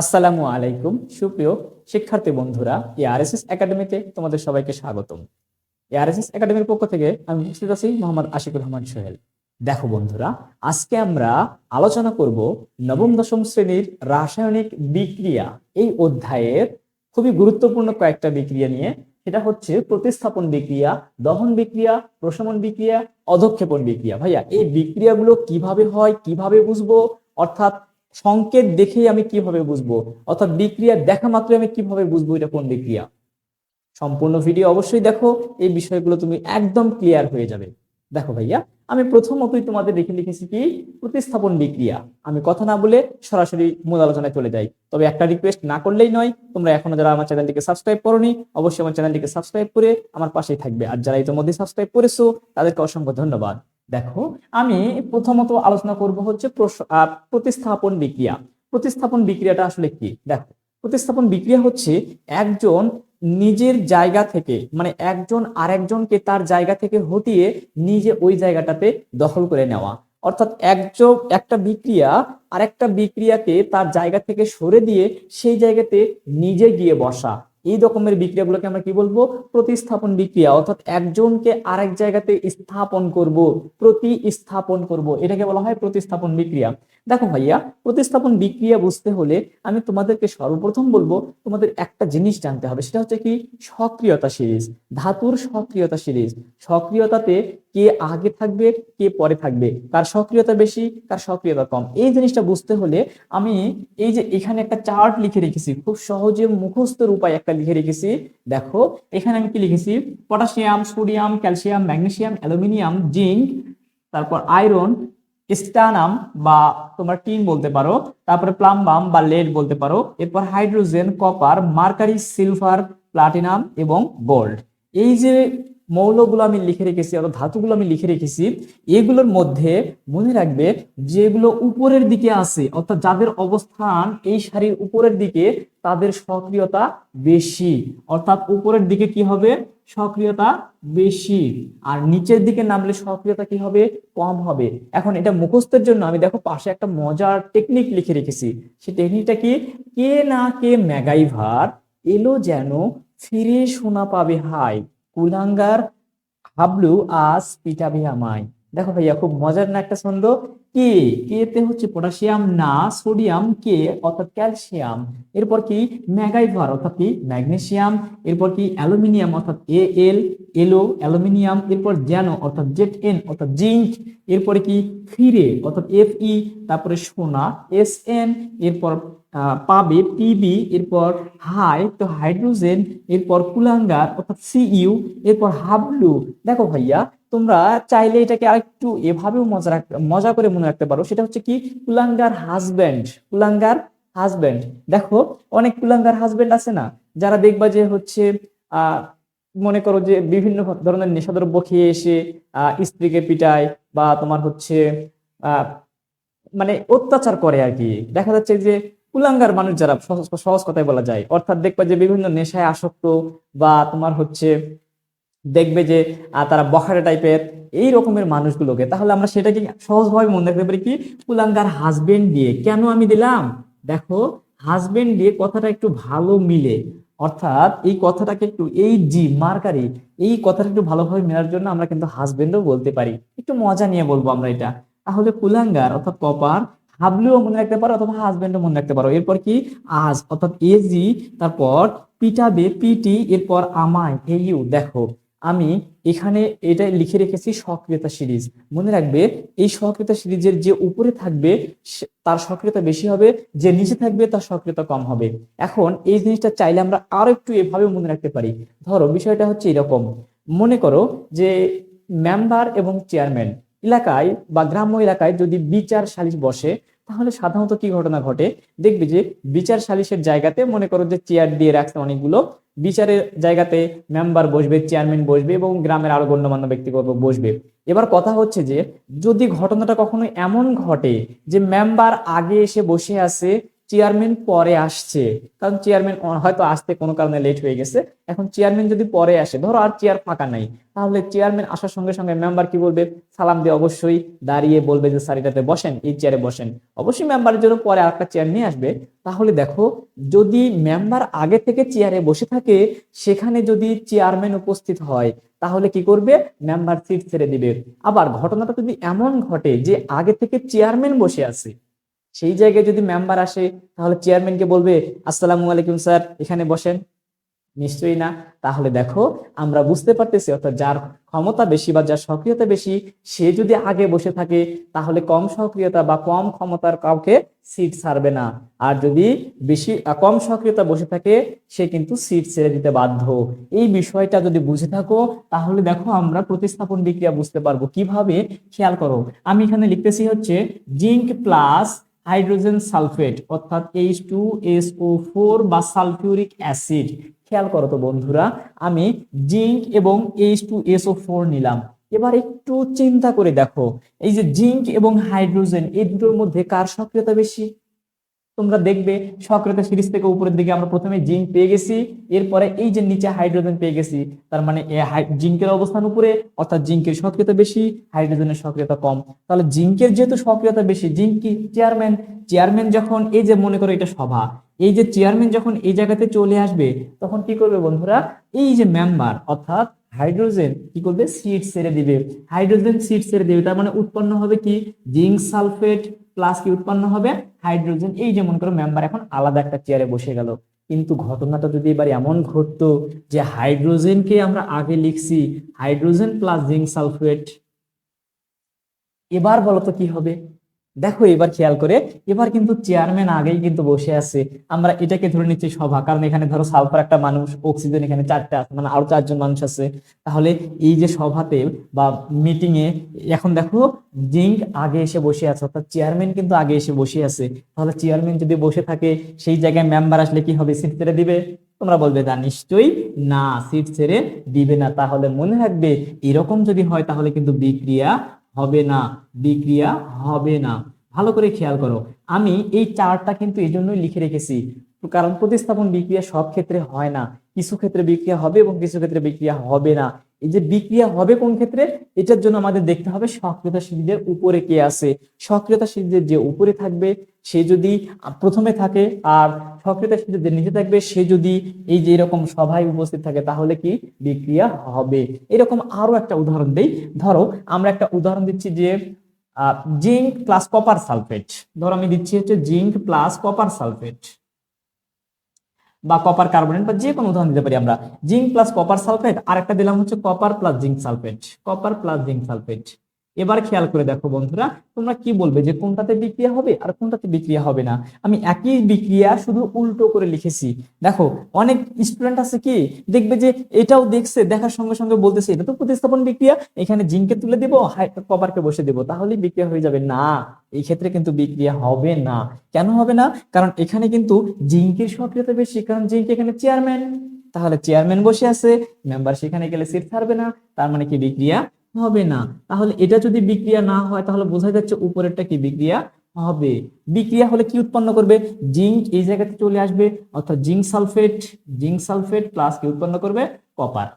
আসসালামু আলাইকুম, সুপ্রিয় শিক্ষার্থী বন্ধুরা এআরএসএস একাডেমিতে তোমাদের সবাইকে স্বাগতম। এআরএসএস একাডেমির পক্ষ থেকে আমি উপস্থিত আছি মোহাম্মদ আশিকুর রহমান সোহেল। দেখো বন্ধুরা, আজকে আমরা আলোচনা করব নবম, দশম শ্রেণির রাসায়নিক বিক্রিয়া। এই অধ্যায়ের খুবই গুরুত্বপূর্ণ কয়েকটা বিক্রিয়া নিয়ে, সেটা হচ্ছে প্রতিস্থাপন বিক্রিয়া, দহন বিক্রিয়া, প্রশমন বিক্রিয়া, অধক্ষেপণ বিক্রিয়া। ভাইয়া, এই বিক্রিয়াগুলো কীভাবে হয়, কীভাবে বুঝব? অর্থাৎ সংকেত দেখেই আমি কীভাবে বুঝব? অর্থাৎ বিক্রিয়া দেখা মাত্র আমি কীভাবে বুঝব এটা কোন বিক্রিয়া? সম্পূর্ণ ভিডিও অবশ্যই দেখো, এই বিষয়গুলো তুমি একদম ক্লিয়ার হয়ে যাবে। দেখো ভাইয়া, আমি প্রথমতই তোমাদের লিখে লিখেছি কি? প্রতিস্থাপন বিক্রিয়া। আমি কথা না বলে সরাসরি মূল আলোচনায় চলে যাই। তবে একটা রিকোয়েস্ট না করলেই নয়, তোমরা এখনও যারা আমার চ্যানেলটিকে সাবস্ক্রাইব করোনি, অবশ্যই আমার চ্যানেলটিকে সাবস্ক্রাইব করে আমার পাশেই থাকবে। আর যারা ইতিমধ্যে সাবস্ক্রাইব করেছ, তাদেরকে অসংখ্য ধন্যবাদ। দেখো, আমি প্রথমত আলোচনা করব হচ্ছে প্রতিস্থাপন বিক্রিয়া। প্রতিস্থাপন বিক্রিয়াটা আসলে কি? দেখো, প্রতিস্থাপন বিক্রিয়া হচ্ছে একজন নিজের জায়গা থেকে মানে একজন আরেকজনকে তার জায়গা থেকে হটিয়ে নিজে ওই জায়গাটাতে দখল করে নেওয়া। অর্থাৎ একজন, একটা বিক্রিয়া, আরেকটা বিক্রিয়াকে তার জায়গা থেকে সরে দিয়ে সেই জায়গাতে নিজে গিয়ে বসা। এই রকমের বিক্রিয়াগুলোকে আমরা কি বলব? প্রতিস্থাপন বিক্রিয়া, অর্থাৎ একজনকে আরেক জায়গাতে স্থাপন করব, প্রতিস্থাপন করব, এটাকে বলা হয় প্রতিস্থাপন বিক্রিয়া। দেখো ভাইয়া, প্রতিস্থাপন বিক্রিয়া বুঝতে হলে আমি তোমাদেরকে সর্বপ্রথম বলব, তোমাদের একটা জিনিস জানতে হবে, সেটা হচ্ছে কি? সক্রিয়তা সিরিজ, ধাতুর সক্রিয়তা সিরিজ। সক্রিয়তাতে কে আগে থাকবে, কে পরে থাকবে, কার সক্রিয়তা বেশি, কার সক্রিয়তা কম। এই জিনিসটা বুঝতে হলে আমি এই যে এখানে একটা চার্ট লিখে রেখেছি, খুব সহজে মুখস্থের উপায় একটা লিখে রেখেছি। দেখো, এখানে আমি কি লিখেছি? Potassium, sodium, calcium, magnesium, aluminium, zinc, তারপর আয়রন, স্টানাম বা তোমার টিন বলতে পারো, তারপরে প্লাম্বাম বা লেড বলতে পারো, এরপর hydrogen, copper, mercury, silver, platinum এবং গোল্ড। এই যে মৌলগুলো আমি লিখে রেখেছি অর্থাৎ ধাতুগুলো আমি লিখে রেখেছি, এগুলোর মধ্যে মনে রাখবে যেগুলো উপরের দিকে আছে, অর্থাৎ যাদের অবস্থান এই সারির উপরের দিকে তাদের সক্রিয়তা বেশি। অর্থাৎ উপরের দিকে কি হবে? সক্রিয়তা বেশি। আর নিচের দিকে নামলে সক্রিয়তা কি হবে? কম হবে। এখন এটা মুখস্থের জন্য আমি দেখো পাশে একটা মজার টেকনিক লিখে রেখেছি। সেই টেকনিকটা কি? কে না কে ম্যাগাইভার এলো যেন ফিরে শোনা পাবে হাই কুলাঙ্গার হাবলু আজ পিটাবে আমায় দেখো ভাইয়া, খুব মজার না একটা ছন্দ? কে? কে তে হচ্ছে পটাশিয়াম? না, সোডিয়াম। কে? অর্থাৎ ক্যালসিয়াম। এরপর কি? ম্যাগাইভার, অর্থাৎ কি? ম্যাগনেসিয়াম। এরপর কি? অ্যালুমিনিয়াম, অর্থাৎ এ এল এলো অ্যালুমিনিয়াম। এরপর জ্যানো, অর্থাৎ জেড এন, অর্থাৎ জিঙ্ক। এরপরে কি? ফিরে, অর্থাৎ এফ ই। তারপরে সোনা, এস এন। এরপর পাবে পিবি এরপর হাই, তো হাইড্রোজেন, এরপর কুলাঙ্গার, অর্থাৎ সিইউ এরপর হাবলু। দেখো ভাইয়া, তোমরা চাইলে এটাকে আরেকটু এভাবেও মজা রাখ, মজা করে মনে রাখতে পারো। সেটা হচ্ছে কি? কুলাঙ্গার হাজব্যান্ড কুলাঙ্গার হাজব্যান্ড দেখো, অনেক কুলাঙ্গার হাজব্যান্ড আছে না? যারা দেখবা যে হচ্ছে আহ মনে করো যে বিভিন্ন ধরনের নেশাদ্রব্য খেয়ে এসে স্ত্রীকে পিটায় বা তোমার হচ্ছে মানে অত্যাচার করে আর কি। দেখা যাচ্ছে যে কুলাঙ্গার মানুষ যারা সহজ কথায় বলা যায়। অর্থাৎ দেখবা যে বিভিন্ন নেশায় আসক্ত বা তোমার হচ্ছে দেখবে যে তারা বখাটে টাইপের এই রকমের মানুষগুলোকে, তাহলে আমরা সেটাকে সহজভাবে মনে রাখতে পারি কি কুলাঙ্গার হাজবেন্ড দিয়ে। কেন আমি দিলাম? দেখো হাজবেন্ড দিয়ে কথাটা একটু ভালো মিলে। অর্থাৎ এই কথাটাকে একটু এই জি মার্কারি, এই কথাটা একটু ভালোভাবে মেলার জন্য আমরা কিন্তু হাজবেন্ডও বলতে পারি। একটু মজা নিয়ে বলব আমরা এটা। তাহলে কুলাঙ্গার অর্থাৎ কপার হাবলুও মনে রাখতে পারো অথবা হাজবেন্ডও মনে রাখতে পারো। এরপর কি? আজ, অর্থাৎ এজি তারপর পিটাবে পিটি, এরপর আমায় এইউ দেখো, আমি এখানে এটা লিখে রেখেছি সক্রিয়তা সিরিজ। মনে রাখবে, এই সক্রিয়তা সিরিজের যে উপরে থাকবে তার সক্রিয়তা বেশি হবে, যে নিচে থাকবে, তার সক্রিয়তা কম হবে। এখন এই জিনিসটা চাইলে আমরা আরও একটু এভাবে মনে রাখতে পারি। ধরো, বিষয়টা হচ্ছে এরকম। মনে করো যে মেম্বার এবং চেয়ারম্যান এলাকায় বা গ্রাম্য এলাকায় যদি বিচার সালিশ বসে, তাহলে সাধারণত কি ঘটনা ঘটে? দেখবে যে বিচার সালিশের জায়গাতে মনে করো যে চেয়ার দিয়ে রাখছে অনেকগুলো, বিচারের জায়গাতে মেম্বার বসবে চেয়ারম্যান বসবে এবং গ্রামের আরও গণ্যমান্য ব্যক্তিগত বসবে। এবার কথা হচ্ছে যে যদি ঘটনাটা কখনো এমন ঘটে যে মেম্বার আগে এসে বসে আছে চেয়ারম্যান পরে আসছে। কারণ চেয়ারম্যান হয়তো আসতে কোনো কারণে লেট হয়ে গেছে। এখন চেয়ারম্যান যদি পরে আসে, ধরো আর চেয়ার ফাঁকা নাই, তাহলে চেয়ারম্যান আসার সঙ্গে সঙ্গে মেম্বার কি বলবে? সালাম দিয়ে অবশ্যই দাঁড়িয়ে বলবে যে, স্যার, এটাতে বসেন, এই চেয়ারে বসেন। অবশ্যই মেম্বারের জন্য পরে আরেকটা চেয়ার নিয়ে আসবে। তাহলে দেখো, যদি মেম্বার আগে থেকে চেয়ারে বসে থাকে, সেখানে যদি চেয়ারম্যান উপস্থিত হয়, তাহলে কি করবে? মেম্বার সিট ছেড়ে দিবে। আবার ঘটনাটা যদি এমন ঘটে যে, আগে থেকে চেয়ারম্যান বসে আছে সেই জায়গায় যদি মেম্বার আসে, তাহলে চেয়ারম্যানকে বলবে, আসসালামু আলাইকুম স্যার, এখানে বসেন। নিশ্চয়ই না। তাহলে দেখো, আমরা বুঝতে পারতেছি, অর্থাৎ যার ক্ষমতা বেশি বা যার সক্রিয়তা বেশি, সে যদি আগে বসে থাকে, তাহলে কম সক্রিয়তা বা কম ক্ষমতার কাউকে সিট ছাড়বে না। আর যদি বেশি, কম সক্রিয়তা বসে থাকে, সে কিন্তু সিট ছেড়ে দিতে বাধ্য। এই বিষয়টা যদি বুঝে থাকো, তাহলে দেখো আমরা প্রতিস্থাপন বিক্রিয়া বুঝতে পারব। কীভাবে? খেয়াল করো, আমি এখানে লিখতেছি হচ্ছে জিঙ্ক প্লাস হাইড্রোজেন সালফেট, অর্থাৎ H two S O four বা সালফিউরিক অ্যাসিড। খেয়াল করো তো বন্ধুরা, আমি জিঙ্ক এবং H two S O four নিলাম। এবার একটু চিন্তা করে দেখো, এই যে জিঙ্ক এবং হাইড্রোজেন, এই দুটোর মধ্যে কার সক্রিয়তা বেশি? তোমরা দেখবে সক্রিয়তা সিরিজ থেকে উপরের দিকে আমরা প্রথমে জিঙ্ক পেয়ে গেছি, এরপরে এই যে নিচে হাইড্রোজেন পেয়ে গেছি, তার মানে জিঙ্কের অবস্থান উপরে, অর্থাৎ জিঙ্কের সক্রিয়তা বেশি, হাইড্রোজেনের সক্রিয়তা কম। তাহলে জিঙ্কের যেহেতু সক্রিয়তা বেশি, জিঙ্ক কি? চেয়ারম্যান। চেয়ারম্যান যখন এই যে মনে করো এটা সভা, এই যে চেয়ারম্যান যখন এই জায়গাতে চলে আসবে, তখন কি করবে বন্ধুরা? এই যে মেম্বার, অর্থাৎ হাইড্রোজেন কি করবে? সিট ছেড়ে দিবে। হাইড্রোজেন সিট ছেড়ে দিবে, তার মানে উৎপন্ন হবে কি? জিঙ্ক সালফেট প্লাস কি উৎপন্ন হবে? হাইড্রোজেন এই যেমন করো মেম্বার এখন আলাদা একটা চেয়ারে বসে গেল। কিন্তু ঘটনাটা যদি এবার এমন ঘটতো যে হাইড্রোজেনকে আমরা আগে লিখছি হাইড্রোজেন প্লাস জিঙ্ক সালফেট এবার বলতো কি হবে? দেখো এবার খেয়াল করে, এবার কিন্তু চেয়ারম্যান আগেই কিন্তু বসে আছে। আমরা এটাকে ধরে নিচ্ছি সভা, কারণ এখানে ধরো সালফার একটা মানুষ অক্সিজেন এখানে চারটে আছে মানে আরও চারজন মানুষ আছে। তাহলে এই যে সভাতে বা মিটিং এ, এখন দেখো জিঙ্ক আগে এসে বসে আছে, অর্থাৎ চেয়ারম্যান কিন্তু আগে এসে বসে আছে। তাহলে চেয়ারম্যান যদি বসে থাকে, সেই জায়গায় মেম্বার আসলে কি হবে? সিট ছেড়ে দিবে? তোমরা বলবে, না, নিশ্চয়ই না সিট ছেড়ে দিবে না। তাহলে মনে রাখবে, এরকম যদি হয়, তাহলে কিন্তু বিক্রিয়া হবে না, বিক্রিয়া হবে না। ভালো করে খেয়াল করো, আমি এই চারটা কিন্তু এই জন্যই লিখে রেখেছি। কারণ প্রতিস্থাপন বিক্রিয়া সব ক্ষেত্রে হয় না। কিছু ক্ষেত্রে বিক্রিয়া হবে এবং কিছু ক্ষেত্রে বিক্রিয়া হবে না। এই যে বিক্রিয়া হবে কোন ক্ষেত্রে? এটার জন্য আমাদের দেখতে হবে সক্রিয়তা সিরিজের উপরে কে আছে। সক্রিয়তা সিরিজের যে উপরে থাকবে, সে যদি প্রথমে থাকে আর সক্রিয়তা সিরিজের যে নিচে থাকবে, সে যদি এই যে এরকম সভায় উপস্থিত থাকে, তাহলে কি বিক্রিয়া হবে। এরকম আরও একটা উদাহরণ দেই। ধরো, আমরা একটা উদাহরণ দিচ্ছি যে জিঙ্ক প্লাস কপার সালফেট। ধরো আমি দিচ্ছি হচ্ছে জিঙ্ক প্লাস কপার সালফেট। বা কপার কার্বনেট বা যে কোনো উদাহরণ দিতে পারি আমরা। জিঙ্ক প্লাস কপার সালফেট আর একটা দিলাম হচ্ছে copper plus zinc sulphate copper plus zinc sulphate এবার খেয়াল করে দেখো বন্ধুরা, তোমরা কি বলবে যে কোনটাতে বিক্রিয়া হবে আর কোনটাতে বিক্রিয়া হবে না? আমি একই বিক্রিয়া শুধু উল্টো করে লিখেছি। দেখো, অনেক স্টুডেন্ট আছে কি, দেখবে যে এটাও দেখছে, দেখার সঙ্গে সঙ্গে বলতেছে, এটা তো প্রতিস্থাপন বিক্রিয়া, এখানে জিঙ্কে তুলে দিব কপারকে বসে দেবো। তাহলেই বিক্রিয়া হয়ে যাবে। না, এই ক্ষেত্রে কিন্তু বিক্রিয়া হবে না। কেন হবে না? কারণ এখানে কিন্তু জিঙ্কের সক্রিয়তা বেশি, কারণ জিঙ্ক এখানে চেয়ারম্যান তাহলে চেয়ারম্যান বসে আছে মেম্বার সেখানে গেলে সিট ছাড়বে না। তার মানে কি বিক্রিয়া হবে না। তাহলে এটা যদি বিক্রিয়া না হয় তাহলে বোঝা যাচ্ছে উপরেরটা কি বিক্রিয়া হবে। বিক্রিয়া হলে কি উৎপন্ন করবে? জিঙ্ক এই জায়গাতে চলে আসবে অর্থাৎ zinc sulphate zinc sulphate plus কি উৎপন্ন করবে? কপার।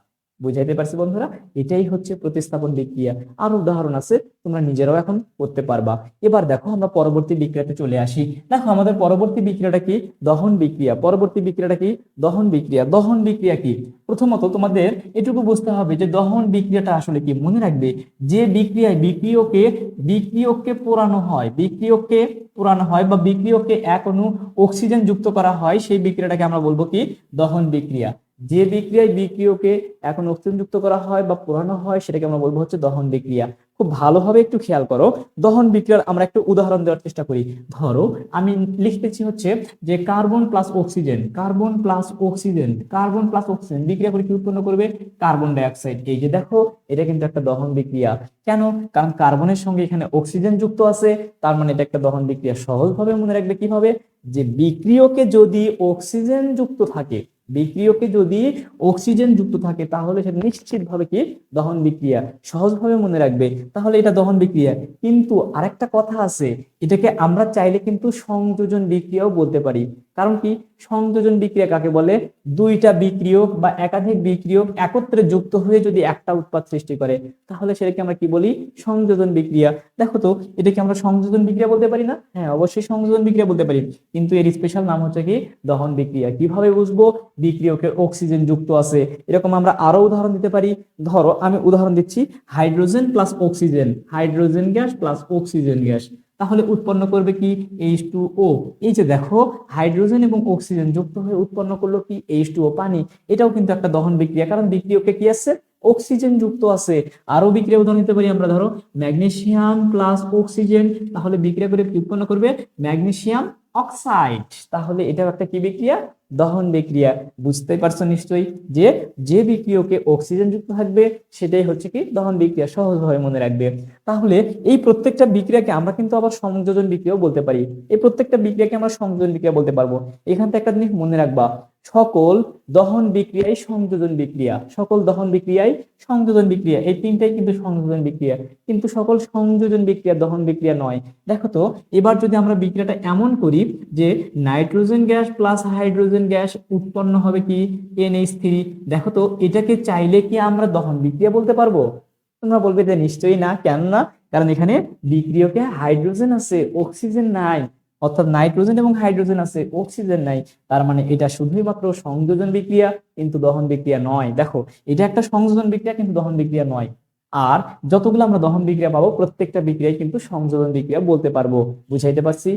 বুঝাইতে পারছি বন্ধুরা? এটাই হচ্ছে প্রতিস্থাপন বিক্রিয়া। আর উদাহরণ আছে, তোমরা নিজেরাও এখন করতে পারবা। এবার দেখো, আমরা পরবর্তী বিক্রিয়াতে চলে আসি। দেখো, আমাদের পরবর্তী বিক্রিয়াটা কি? দহন বিক্রিয়া। পরবর্তী বিক্রিয়াটা কি? দহন বিক্রিয়া। দহন বিক্রিয়া কি? প্রথমত তোমাদের এটুকু বুঝতে হবে যে দহন বিক্রিয়াটা আসলে কি? মনে রাখবে, যে বিক্রিয়ায় বিক্রিয়কে, বিক্রিয়ককে পোড়ানো হয়, বিক্রিয়ককে পোড়ানো হয় বা বিক্রিয়ককে এক অণু অক্সিজেন যুক্ত করা হয়, সেই বিক্রিয়াটাকে আমরা বলব কি? দহন বিক্রিয়া। যে বিক্রিয়ায় বিক্রিয়কে এখন অক্সিজেন যুক্ত করা হয় বা পোড়ানো হয় সেটাকে আমরা বলব হচ্ছে দহন বিক্রিয়া। খুব ভালোভাবে একটু খেয়াল করো, দহন বিক্রিয়ার আমরা একটু উদাহরণ দেওয়ার চেষ্টা করি। ধরো, আমি লিখতেছি হচ্ছে যে carbon plus oxygen, carbon plus oxygen, carbon plus oxygen বিক্রিয়া করে কি উৎপন্ন করবে? Carbon dioxide. এই যে দেখো, এটা কিন্তু একটা দহন বিক্রিয়া। কেন? কারণ কার্বনের সঙ্গে এখানে অক্সিজেন যুক্ত আছে, তার মানে এটা একটা দহন বিক্রিয়া। সহজভাবে মনে রাখবে কীভাবে? যে বিক্রিয়কে যদি অক্সিজেন যুক্ত থাকে বিক্রিয়কে যদি অক্সিজেন যুক্ত থাকে, তাহলে সেটা নিশ্চিতভাবে কি? দহন বিক্রিয়া। সহজভাবে মনে রাখবে, তাহলে এটা দহন বিক্রিয়া। কিন্তু আরেকটা কথা আছে, এটাকে আমরা চাইলে কিন্তু সংযোজন বিক্রিয়াও বলতে পারি। কারণ কি? সংযোজন বিক্রিয়া কাকে বলে? দুইটা বিক্রিয়ক বা একাধিক বিক্রিয়ক একত্রে যুক্ত হয়ে যদি একটা উৎপাদ সৃষ্টি করে, তাহলে সেটাকে আমরা কি বলি? সংযোজন বিক্রিয়া। দেখো তো, এটাকে আমরা সংযোজন বিক্রিয়া বলতে পারি না? হ্যাঁ অবশ্যই সংযোজন বিক্রিয়া বলতে পারি। কিন্তু এর স্পেশাল নাম হচ্ছে কি? দহন বিক্রিয়া। কীভাবে বুঝব? বিক্রিয়কের অক্সিজেন যুক্ত আছে। এরকম আমরা আরও উদাহরণ দিতে পারি। ধরো, আমি উদাহরণ দিচ্ছি hydrogen plus oxygen hydrogen gas plus oxygen gas তাহলে উৎপন্ন করবে কি এইচ টু ও এই যে দেখো, হাইড্রোজেন এবং অক্সিজেন যুক্ত হয়ে উৎপন্ন করল কি এইচ টু ও পানি। এটাও কিন্তু একটা দহন বিক্রিয়া। কারণ বিক্রিয়কে কি আছে? অক্সিজেন যুক্ত আছে। আরও বিক্রিয়া উদাহরণ নিতে পারি আমরা, ধরো, ম্যাগনেসিয়াম প্লাস অক্সিজেন। তাহলে বিক্রিয়া করে কি উৎপন্ন করবে? ম্যাগনেসিয়াম অক্সাইড তাহলে এটাও একটা কি বিক্রিয়া? দহন বিক্রিয়া, বুঝতে পারছ নিশ্চয়ই যে যে বিক্রিয়কে অক্সিজেন যুক্ত থাকবে, সেটাই হচ্ছে কি দহন বিক্রিয়া সহজভাবে মনে রাখবে। তাহলে এই প্রত্যেকটা বিক্রিয়াকে আমরা কিন্তু আবার সংযোজন বিক্রিয়াও বলতে পারি। এই প্রত্যেকটা বিক্রিয়াকে আমরা সংযোজন বিক্রিয়া বলতে পারব। এখান থেকে একটা জিনিস মনে রাখবা সকল দহন বিক্রিয়াই সংযোজন বিক্রিয়া। সকল দহন বিক্রিয়াই সংযোজন বিক্রিয়া। এই তিনটাই কিন্তু সংযোজন বিক্রিয়া। কিন্তু সকল সংযোজন বিক্রিয়া, দহন বিক্রিয়া নয়। দেখো তো, এবার যদি আমরা বিক্রিয়াটা এমন করি যে nitrogen gas plus hydrogen gas উৎপন্ন হবে কি? NH three. দেখো তো, এটাকে চাইলে কি আমরা দহন বিক্রিয়া বলতে পারব? তোমরা বলবে যে নিশ্চয়ই না। কেন না কারণ এখানে বিক্রিয়কে হাইড্রোজেন আছে, অক্সিজেন নাই। অর্থাৎ নাইট্রোজেন এবং হাইড্রোজেন আছে, অক্সিজেন নাই, তার মানে এটা শুধুই মাত্র সংযোজন বিক্রিয়া কিন্তু দহন বিক্রিয়া নয়। দেখো, এটা একটা সংযোজন বিক্রিয়া কিন্তু দহন বিক্রিয়া নয়। আর যতগুলো আমরা দহন বিক্রিয়া পাবো, প্রত্যেকটা বিক্রিয়ায় কিন্তু সংযোজন বিক্রিয়া বলতে পারব। বুঝাইতে পারছি?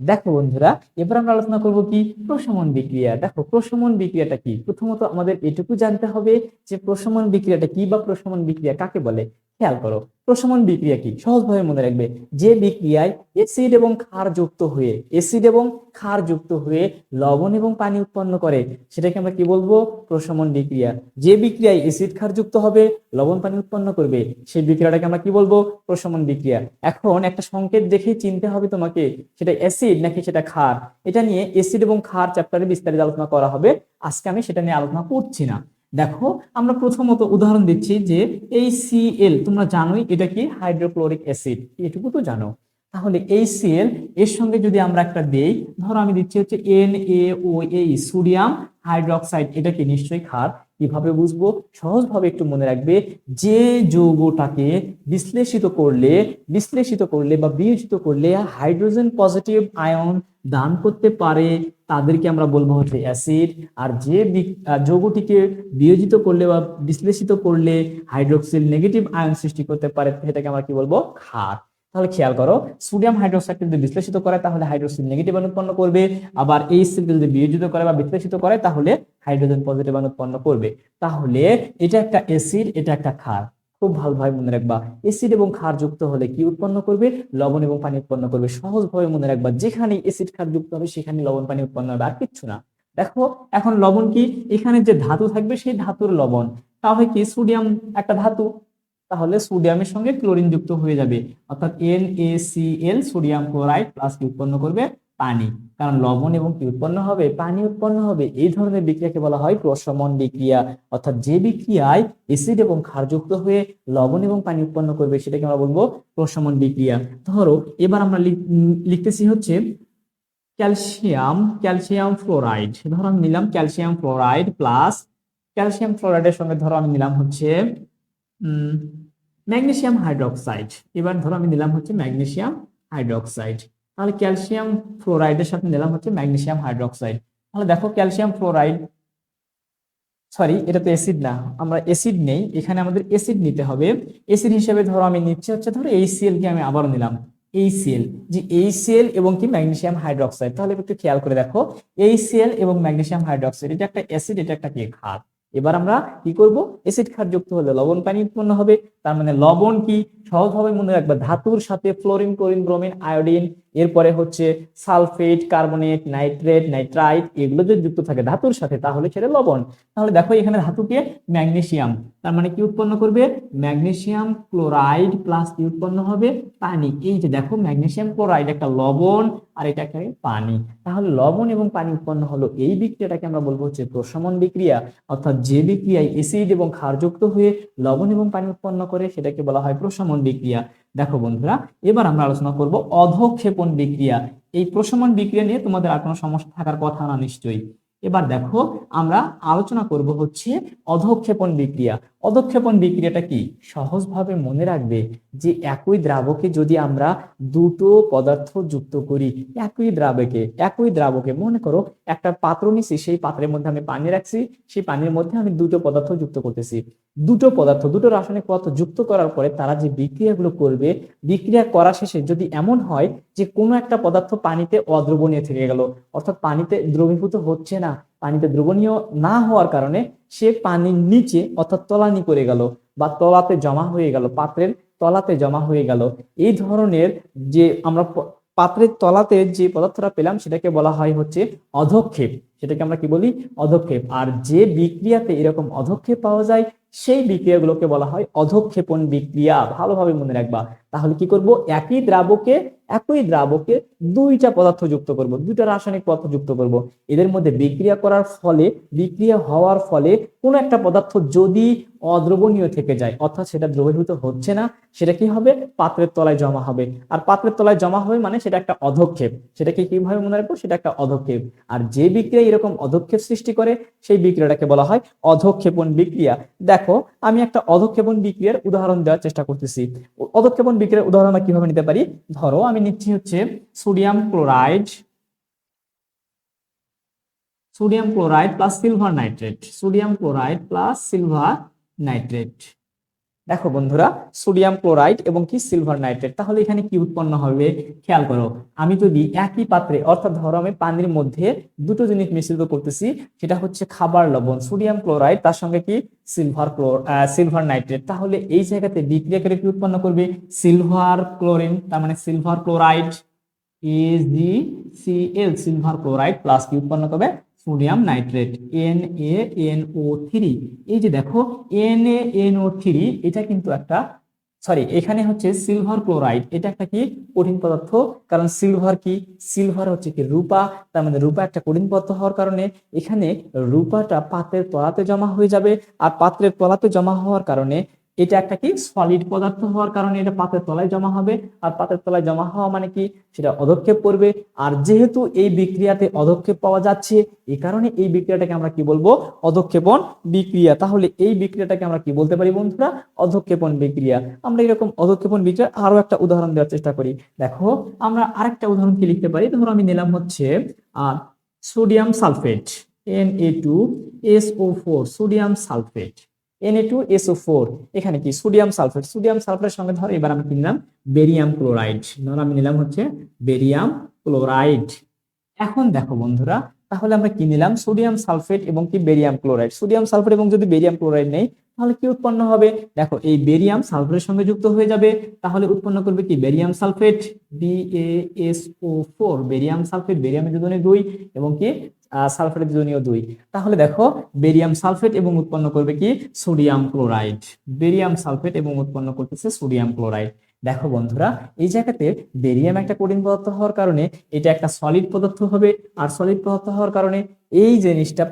দেখো বন্ধুরা, এবার আমরা আলোচনা করব কি? প্রশমন বিক্রিয়া। দেখো, প্রশমন বিক্রিয়াটা কি? প্রথমত আমাদের এটুকু জানতে হবে যে প্রশমন বিক্রিয়াটা কি বা প্রশমন বিক্রিয়া কাকে বলে? খেয়াল করো, প্রশমন বিক্রিয়া কি? সহজভাবে মনে রাখবে যে বিক্রিয়ায় এসিড এবং ক্ষার যুক্ত হয়ে এসিড এবং ক্ষার যুক্ত হয়ে লবণ এবং পানি উৎপন্ন করে। সেটাকে আমরা কি বলব? প্রশমন বিক্রিয়া। যে বিক্রিয়ায় এসিড ক্ষার যুক্ত হবে, লবণ, পানি উৎপন্ন করবে, সেই বিক্রিয়াটাকে আমরা কি বলব? প্রশমন বিক্রিয়া। এখন একটা সংকেত দেখেই চিনতে হবে তোমাকে, সেটা অ্যাসিড নাকি সেটা ক্ষার? এটা নিয়ে অ্যাসিড এবং ক্ষার চ্যাপ্টারে বিস্তারিত আলোচনা করা হবে। আজকে আমি সেটা নিয়ে আলোচনা করছি না। দেখো, আমরা প্রথমত উদাহরণ দিচ্ছি যে এই সিএল তোমরা জানোই এটা কি? Hydrochloric acid. এটুকু তো জানো। তাহলে এই সিএল এর সঙ্গে যদি আমরা একটা দেই, ধরো আমি দিচ্ছি হচ্ছে এন এ ও এই সোডিয়াম হাইড্রোক্সাইড, এটা কি? নিশ্চয়ই ক্ষার। কীভাবে বুঝব। সহজভাবে একটু মনে রাখবে, যে যৌগটাকে বিশ্লেষিত করলে বিশ্লেষিত করলে বা বিয়োজিত করলে হাইড্রোজেন পজিটিভ আয়ন দান করতে পারে, তাদেরকে আমরা বলব হচ্ছে অ্যাসিড। আর যে যৌগটিকে বিয়োজিত করলে বা বিশ্লেষিত করলে হাইড্রোক্সিল নেগেটিভ আয়ন সৃষ্টি করতে পারে, সেটাকে আমরা কি বলব? ক্ষার। তাহলে খেয়াল করো, সোডিয়াম হাইড্রোক্সাইডকে যদি বিশ্লেষিত করে, তাহলে হাইড্রোক্সিল নেগেটিভ আয়ন উৎপন্ন করবে। আবার এই সিলকে যদি বিয়োজিত করে বা বিশ্লেষিত করে, তাহলে হাইড্রোজেন পজিটিভ আয়ন উৎপন্ন করবে। তাহলে এটা একটা অ্যাসিড, এটা একটা ক্ষার। খুব ভালোভাবে মনে রাখবা। এসিড এবং ক্ষার যুক্ত হলে কি উৎপন্ন করবে? লবণ এবং পানি উৎপন্ন করবে। সহজভাবে মনে রাখবা, যেখানে এসিড ক্ষার যুক্ত হবে, সেখানে লবণ, পানি উৎপন্ন হবে, আর কিচ্ছু না। দেখো, এখন লবণ কি? এখানে যে ধাতু থাকবে, সেই ধাতুর লবণ। তাহলে কি? সোডিয়াম একটা ধাতু। তাহলে সোডিয়ামের সঙ্গে ক্লোরিন যুক্ত হয়ে যাবে। অর্থাৎ N A C L sodium chloride plus উৎপন্ন করবে? পানি। কারণ লবণ এবং কি উৎপন্ন হবে? পানি উৎপন্ন হবে। এই ধরনের বিক্রিয়াকে বলা হয় প্রশমন বিক্রিয়া। অর্থাৎ যে বিক্রিয়ায় এসিড এবং ক্ষার যুক্ত হয়ে লবণ এবং পানি উৎপন্ন করবে, সেটাকে আমরা বলব প্রশমন বিক্রিয়া। ধরো, এবার আমরা লিখ- লিখতেছি হচ্ছে ক্যালসিয়াম ক্যালসিয়াম ফ্লোরাইড। ধরো আমি নিলাম ক্যালসিয়াম ফ্লোরাইড প্লাস ক্যালসিয়াম ফ্লোরাইডের সঙ্গে ধরো আমি নিলাম হচ্ছে ম্যাগনেসিয়াম হাইড্রোক্সাইড। এবার ধরো আমি নিলাম হচ্ছে ম্যাগনেসিয়াম হাইড্রোক্সাইড। তাহলে ক্যালসিয়াম ফ্লোরাইডের সাথে নিলাম হচ্ছে ম্যাগনেসিয়াম হাইড্রোক্সাইড তাহলে দেখো ক্যালসিয়াম ফ্লোরাইড সরি এটা তো অ্যাসিড না, আমরা অ্যাসিড নেই, এখানে আমাদের অ্যাসিড নিতে হবে। অ্যাসিড হিসেবে ধরো আমি নিচ্ছি হচ্ছে ধরো এইচসিএল কে আমি আবারও নিলাম। এইচসিএল যে এইচসিএল এবং কি ম্যাগনেসিয়াম হাইড্রোক্সাইড তাহলে একটু খেয়াল করে দেখো এইচসিএল এবং ম্যাগনেসিয়াম হাইড্রোক্সাইড এটা একটা অ্যাসিড এটা একটা কি ক্ষার। এবার আমরা কি করব? অ্যাসিড ক্ষার যুক্ত হলে লবণ পানি উৎপন্ন হবে তার মানে লবণ কি? সহজভাবে মনে রাখবে, ধাতুর সাথে ফ্লোরিন, ক্লোরিন, ব্রোমিন, আয়োডিন, এরপরে হচ্ছে সালফেট, কার্বনেট, নাইট্রেট, নাইট্রাইট এগুলো যদি যুক্ত থাকে ধাতুর সাথে, তাহলে সেটা লবণ। তাহলে দেখো এখানে ধাতুকে ম্যাগনেসিয়াম। তার মানে কি উৎপন্ন করবে? ম্যাগনেসিয়াম ক্লোরাইড প্লাস কি উৎপন্ন হবে? পানি। এই যে দেখো ম্যাগনেসিয়াম ক্লোরাইড একটা লবণ আর এটা একটা পানি। তাহলে লবণ এবং পানি উৎপন্ন হলো। এই বিক্রিয়াটাকে আমরা বলব হচ্ছে প্রশমন বিক্রিয়া। অর্থাৎ যে বিক্রিয়ায় এসিড এবং ক্ষারযুক্ত হয়ে লবণ এবং পানি উৎপন্ন করে সেটাকে বলা হয় প্রশমন বিক্রিয়া। দেখো বন্ধুরা, এবার আমরা আলোচনা করব অধক্ষেপণ বিক্রিয়া। এই প্রশমন বিক্রিয়া নিয়ে তোমাদের আর কোনো সমস্যা থাকার কথা না নিশ্চয়ই। এবার দেখো, আমরা আলোচনা করব হচ্ছে অধক্ষেপণ বিক্রিয়া। অধক্ষেপণ বিক্রিয়াটা কি? সহজভাবে মনে রাখবে যে একই দ্রাবকে যদি আমরা দুটো পদার্থ যুক্ত করি, একই দ্রাবকে একই দ্রাবকে, মনে করো একটা পাত্র নিছি, সেই পাত্রের মধ্যে আমি পানি রাখছি, সেই পানির মধ্যে আমি দুটো পদার্থ যুক্ত করতেছি। দুটো পদার্থ, দুটো রাসায়নিক পদার্থ যুক্ত করার পরে তারা যে বিক্রিয়াগুলো করবে, বিক্রিয়া করা শেষে যদি এমন হয় যে কোনো একটা পদার্থ পানিতে অদ্রবণীয় থেকে গেল, অর্থাৎ পানিতে দ্রবীভূত হচ্ছে না, পানিতে দ্রবণীয় না হওয়ার কারণে সে পানির নিচে অর্থাৎ তলানি করে গেল বা তলাতে জমা হয়ে গেল, পাত্রের তলাতে জমা হয়ে গেল। এই ধরনের যে আমরা পাত্রের তলাতে যে পদার্থটা পেলাম সেটাকে বলা হয় হচ্ছে অধক্ষেপ। সেটাকে আমরা কি বলি? অধক্ষেপ। আর যে বিক্রিয়াতে এরকম অধক্ষেপ পাওয়া যায় সেই বিক্রিয়াগুলোকে বলা হয় অধক্ষেপণ বিক্রিয়া। ভালোভাবে মনে রাখবা। তাহলে কি করব? একই দ্রাবকে একই দ্রাবকে দুইটা পদার্থ যুক্ত করব। দুইটা রাসায়নিক পদার্থ যুক্ত করব। এদের মধ্যে বিক্রিয়া করার ফলে, বিক্রিয়া হওয়ার ফলে কোনো একটা পদার্থ যদি অদ্রবণীয় থেকে যায়, অর্থাৎ সেটা দ্রবীভূত হচ্ছে না, সেটা কি হবে? পাত্রের তলায় জমা হবে। আর পাত্রের তলায় জমা হবে মানে সেটা একটা অধক্ষেপ। সেটাকে কীভাবে মনে রাখব? সেটা একটা অধক্ষেপ। আর যে বিক্রিয়া এরকম অধক্ষেপ সৃষ্টি করে, সেই বিক্রিয়াটাকে বলা হয় অধক্ষেপণ বিক্রিয়া। দেখো, আমি একটা অধক্ষেপণ বিক্রিয়ার উদাহরণ দেওয়ার চেষ্টা করতেছি। অধক্ষেপণ বিক্রিয়ার উদাহরণ আমরা কীভাবে নিতে পারি? ধরো, আমি নিচ্ছি হচ্ছে sodium chloride sodium chloride plus silver nitrate. Sodium chloride plus silver nitrate. দেখো বন্ধুরা, সোডিয়াম ক্লোরাইড এবং কি সিলভার নাইট্রেট, তাহলে এখানে কি উৎপন্ন হবে? খেয়াল করো, আমি যদি একই পাত্রে, অর্থাৎ ধরো আমি পানির মধ্যে দুটো জিনিস মিশ্রিত করতেছি, সেটা হচ্ছে খাবার লবণ। সোডিয়াম ক্লোরাইড, তার সঙ্গে কি? Silver chlor silver nitrate. তাহলে এই জায়গাতে বিক্রিয়া করে কি উৎপন্ন করবে? সিলভার ক্লোরিন, তার মানে silver chloride A G C L silver chloride plus কি উৎপন্ন করবে? Sodium nitrate N A N O three এই যে দেখো N A N O three এটা কিন্তু একটা সরি এখানে হচ্ছে সিলভার ক্লোরাইড এটা একটা কি? কঠিন পদার্থ। কারণ সিলভার কি? সিলভার হচ্ছে কি রূপা, তার মানে রূপা একটা কঠিন পদার্থ হওয়ার কারণে এখানে রূপাটা পাত্রের তলাতে জমা হয়ে যাবে। আর পাত্রের তলাতে জমা হওয়ার কারণে এটা একটা কি? সলিড পদার্থ হওয়ার কারণে এটা পাতের তলায় জমা হবে। আর পাতের তলায় জমা হওয়া মানে কি? সেটা অধক্ষেপ করবে। আর যেহেতু এই বিক্রিয়াতে অধক্ষেপ পাওয়া যাচ্ছে এই কারণে এই বিক্রিয়াটাকে আমরা কি বলব? অধক্ষেপণ বিক্রিয়া। তাহলে এই বিক্রিয়াটাকে আমরা কি বলতে পারি বন্ধুরা? অধক্ষেপণ বিক্রিয়া। আমরা এরকম অধক্ষেপণ বিক্রিয়ার আরও একটা উদাহরণ দেওয়ার চেষ্টা করি। দেখো, আমরা আরেকটা উদাহরণ কি লিখতে পারি? ধরো আমি নিলাম হচ্ছে sodium sulphate N A two S O four sodium sulphate Na2SO4 এখানে কি? সোডিয়াম সালফেট সোডিয়াম সালফেটের সঙ্গে ধর, এবার আমি নিলাম বেরিয়াম ক্লোরাইড ধর আমি নিলাম হচ্ছে বেরিয়াম ক্লোরাইড এখন দেখো বন্ধুরা তাহলে আমরা কি নিলাম? সোডিয়াম সালফেট এবং কি বেরিয়াম ক্লোরাইড সোডিয়াম সালফেট এবং যদি বেরিয়াম ক্লোরাইড নেই, তাহলে কি উৎপন্ন হবে? দেখো, এই বেরিয়াম সালফেটের সঙ্গে যুক্ত হয়ে যাবে। তাহলে উৎপন্ন করবে কি? Barium sulphate B A S O four barium sulphate বেরিয়ামের যোজনী দুই এবং কি সালফেটের যোজনীয় দুই। তাহলে দেখো বেরিয়াম সালফেট এবং উৎপন্ন করবে কি? সোডিয়াম ক্লোরাইড বেরিয়াম সালফেট এবং উৎপন্ন করতেছে সোডিয়াম ক্লোরাইড দেখো বন্ধুরা, এই জায়গাতে বেরিয়াম একটা কঠিন পদার্থ হওয়ার কারণে এটা একটা সলিড পদার্থ হবে। আর সলিড পদার্থ হওয়ার কারণে এই জিনিসটা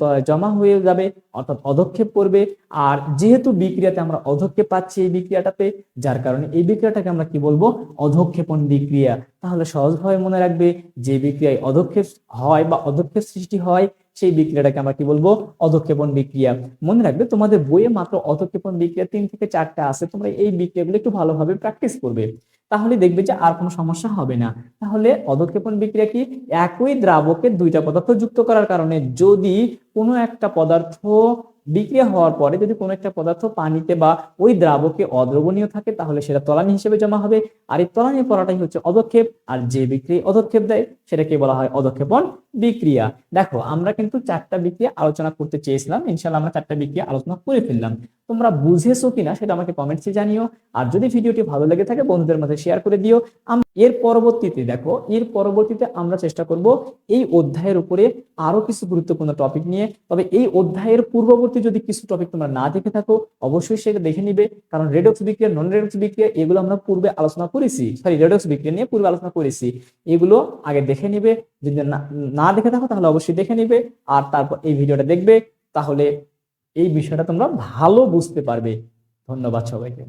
তলায় জমা হয়ে যাবে, অর্থাৎ অধক্ষেপ করবে। আর যেহেতু বিক্রিয়াতে আমরা অধক্ষেপ পাচ্ছি এই বিক্রিয়াটাতে, যার কারণে এই বিক্রিয়াটাকে আমরা কি বলব? অধক্ষেপণ বিক্রিয়া। তাহলে সহজভাবে মনে রাখবে, যে বিক্রিয়ায় অধক্ষেপ হয় বা অধক্ষেপ সৃষ্টি হয় সেই বিক্রিয়াটাকে আমরা কি বলব? অধক্ষেপণ বিক্রিয়া। মনে রাখবে, তোমাদের বইয়ে মাত্র অধক্ষেপণ বিক্রিয়া তিন থেকে চারটা আছে, তোমরা এই বিক্রিয়াগুলো একটু ভালোভাবে প্র্যাকটিস করবে। তাহলে দেখবে যে আর কোনো সমস্যা হবে না। তাহলে অধক্ষেপণ বিক্রিয়া কি? একই দ্রাবকে দুইটা পদার্থ যুক্ত করার কারণে যদি কোনো একটা পদার্থ বিক্রিয়া হওয়ার পরে যদি কোনো একটা পদার্থ পানিতে বা ওই দ্রাবকে অদ্রবণীয় থাকে, তাহলে সেটা তলানি হিসেবে জমা হবে। আর এই তলানি পড়াটাই হচ্ছে অধক্ষেপ। আর যে বিক্রিয়া অধক্ষেপ দেয় সেটাকে বলা হয় অধক্ষেপণ বিক্রিয়া। দেখো, আমরা কিন্তু চারটা বিক্রিয়া আলোচনা করতে চেয়েছিলাম। ইনশাল্লাহ আমরা চারটা বিক্রিয়া আলোচনা করে ফেললাম। তোমরা বুঝেছ কিনা সেটা আমাকে কমেন্টসে জানিও। আর যদি ভিডিওটি ভালো লেগে থাকে, বন্ধুদের মধ্যে শেয়ার করে দিও। এর পরবর্তীতে দেখো, এর পরবর্তীতে আমরা চেষ্টা করব এই অধ্যায়ের উপরে আরও কিছু গুরুত্বপূর্ণ টপিক নিয়ে। তবে এই অধ্যায়ের পূর্ববর্তী যদি কিছু টপিক তোমরা না দেখে থাকো, অবশ্যই সেটা দেখে নিবে। কারণ রেডক্স বিক্রিয়া নন রেডক্স বিক্রিয়া, এগুলো আমরা পূর্বে আলোচনা করেছি। সরি রেডক্স বিক্রিয়া নিয়ে পূর্বে আলোচনা করেছি। এগুলো আগে দেখে নিবে। যদি না- না দেখে থাকো, তাহলে অবশ্যই দেখে নিবে। আর তারপর এই ভিডিওটা দেখবে, তাহলে এই বিষয়টা তোমরা ভালো বুঝতে পারবে। ধন্যবাদ সবাইকে।